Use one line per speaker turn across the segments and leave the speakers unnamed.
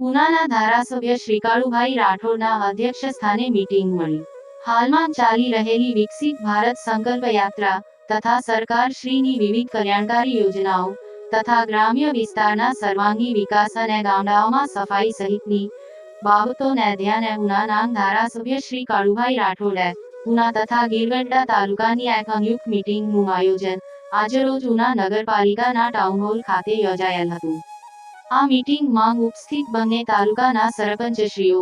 ઉનાના ધારાસભ્ય શ્રીકાળુભાઈ રાઠોડના અધ્યક્ષ સ્થાને મીટિંગ મળી. હાલમાં ચાલી રહેલી વિકસિત ભારત સંકલ્પ યાત્રા તથા સરકાર શ્રીની વિવિધ કલ્યાણકારી યોજનાઓ તથા ગ્રામ્ય વિસ્તારના સર્વાંગી વિકાસ અને ગામડાઓમાં સફાઈ સહિતની બાબતોને ધ્યાને ઉનાના ધારાસભ્ય શ્રી કાળુભાઈ રાઠોડે ઉના તથા ગીરગઢડા તાલુકાની એક સંયુક્ત મીટિંગનું આયોજન આજરોજ ઉના નગરપાલિકાના ટાઉન હોલ ખાતે યોજાયેલ હતું. આ મીટિંગમાં ઉપસ્થિત બંને તાલુકાના સરપંચશ્રીઓ,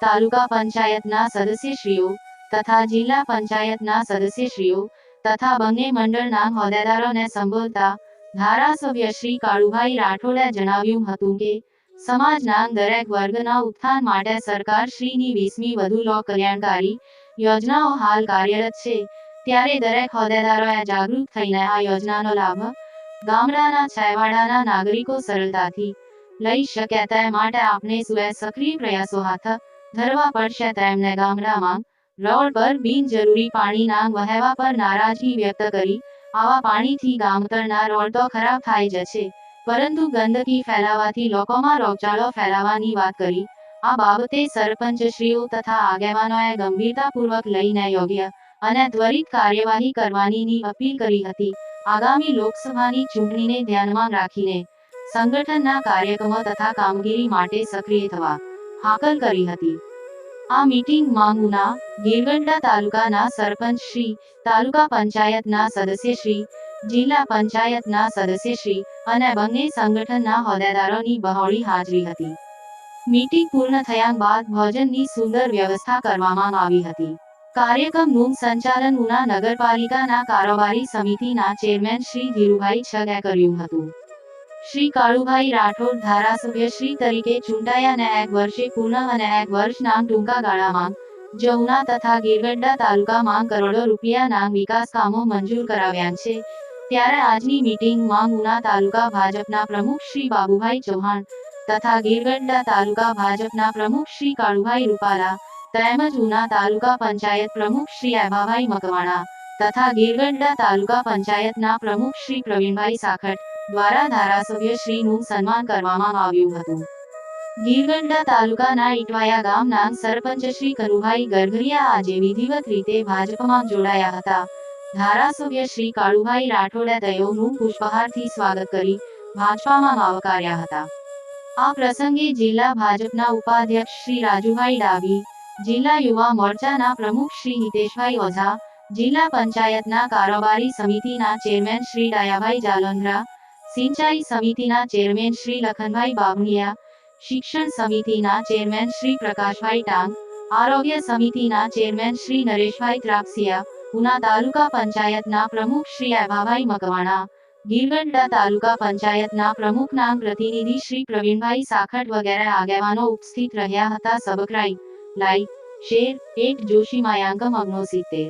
તાલુકા પંચાયતના સદસ્યશ્રીઓ તથા જિલ્લા પંચાયતના સદસ્યશ્રીઓ તથા બંને મંડળના હોદ્દેદારોને સંબોધતા ધારાસભ્ય શ્રી કાળુભાઈ રાઠોડે જણાવ્યું હતું કે, સમાજના દરેક વર્ગના ઉત્થાન માટે સરકાર શ્રીની વીસમી વધુ લોક કલ્યાણકારી યોજનાઓ હાલ કાર્યરત છે. ત્યારે દરેક હોદ્દેદારોએ જાગૃત થઈને આ યોજનાનો લાભ ગામડાના, છાયવાડાના નાગરિકો સરળતાથી લઈ શકે તે માટે આપણે સુએ સક્રિય પ્રયાસો હાથ ધરવા પડશે તેમને ગામડામાં. રોડ પર બિનજરૂરી પાણીના વહેવા પર નારાજગી વ્યક્ત કરી. આવા પાણીથી ગામતળના રોડ તો ખરાબ થાય જશે પરંતુ ગંદકી ફેલાવાથી લોકોમાં રોગચાળો ફેલાવાની વાત કરી. આ બાબતે સરપંચશ્રીઓ તથા આગેવાનોએ ગંભીરતાપૂર્વક લઈને યોગ્ય અને ત્વરિત કાર્યવાહી કરવાની અપીલ કરી હતી. આગામી લોકસભાની ચૂંટણીને ધ્યાનમાં રાખીને સંગઠનના કાર્યક્રમો તથા કામગીરી માટે સક્રિય થવા હાકલ કરી હતી. આ મીટિંગ માંગુના ગીરગઢડા તાલુકાના સરપંચ શ્રી, તાલુકા પંચાયતના સદસ્યશ્રી જિલ્લા પંચાયતના સદસ્યશ્રી અને બંને સંગઠનના હોદ્દેદારોની બહોળી હાજરી હતી. મીટિંગ પૂર્ણ થયા બાદ ભોજનની સુંદર વ્યવસ્થા કરવામાં આવી હતી. કાર્યક્રમનું સંચાલન ઉના નગરપાલિકાના કારોબારી સમિતિના ચેરમેન શ્રી ધીરુભાઈ છગે કર્યું હતું. શ્રી કાળુભાઈ રાઠોડ ધારાસભ્ય શ્રી તરીકે ચૂંટાયાને એક વર્ષે પૂર્ણ અને એક વર્ષના ટૂંકા ગાળામાં જમુના તથા ગીરગઢડા તાલુકામાં કરોડો રૂપિયાના વિકાસ કામો મંજૂર કરાવ્યા છે. ત્યારે આજની મીટિંગમાં ઉના તાલુકા ભાજપના પ્રમુખ શ્રી બાબુભાઈ ચૌહાણ તથા ગીરગઢડા તાલુકા ભાજપના પ્રમુખ શ્રી કાળુભાઈ રૂપાલા તેમજ ઉના તાલુકા પંચાયત પ્રમુખ શ્રી એભાભાઈ મકવાણા તથા ગીરગઢડા તાલુકા પંચાયતના પ્રમુખ શ્રી પ્રવીણભાઈ સાખટ દ્વારા ધારાસભ્ય શ્રીનું સન્માન કરવામાં આવ્યું હતું. ગીરગંડા તાલુકાના ઇટવાયા ગામના સરપંચ શ્રી કનુભાઈ ગરગરિયા આજે વિધિવત રીતે ભાજપમાં જોડાયા હતા. ધારાસભ્ય શ્રી કાળુભાઈ રાઠોડે તેઓનું પુષ્પહારથી સ્વાગત કરી ભાજપામાં આવકાર્યા હતા. આ પ્રસંગે જિલ્લા ભાજપના ઉપાધ્યક્ષ શ્રી રાજુભાઈ ડાભી, જિલ્લા યુવા મોરચાના પ્રમુખ શ્રી હિતેશભાઈ ઓઝા, જિલ્લા પંચાયતના કારોબારી સમિતિના ચેરમેન શ્રી ડાયાભાઈ જાલોંધરા સિંચાઈ સમિતિના ચેરમેન શ્રી લખનભાઈ બામણિયા શિક્ષણ સમિતિના ચેરમેન શ્રી પ્રકાશભાઈ ટાંગ, આરોગ્ય સમિતિના ચેરમેન શ્રી નરેશભાઈ ત્રાપસિયા, ઉના તાલુકા પંચાયતના પ્રમુખ શ્રી એભાભાઈ મકવાણા ગીરગઢડા તાલુકા પંચાયતના પ્રમુખના પ્રતિનિધિ શ્રી પ્રવીણભાઈ સાખટ વગેરે આગેવાનો ઉપસ્થિત રહ્યા હતા. સબસ્ક્રાઇબ લાઈક શેર, એક જોશી માયાંક અગ્નો સિત્તેર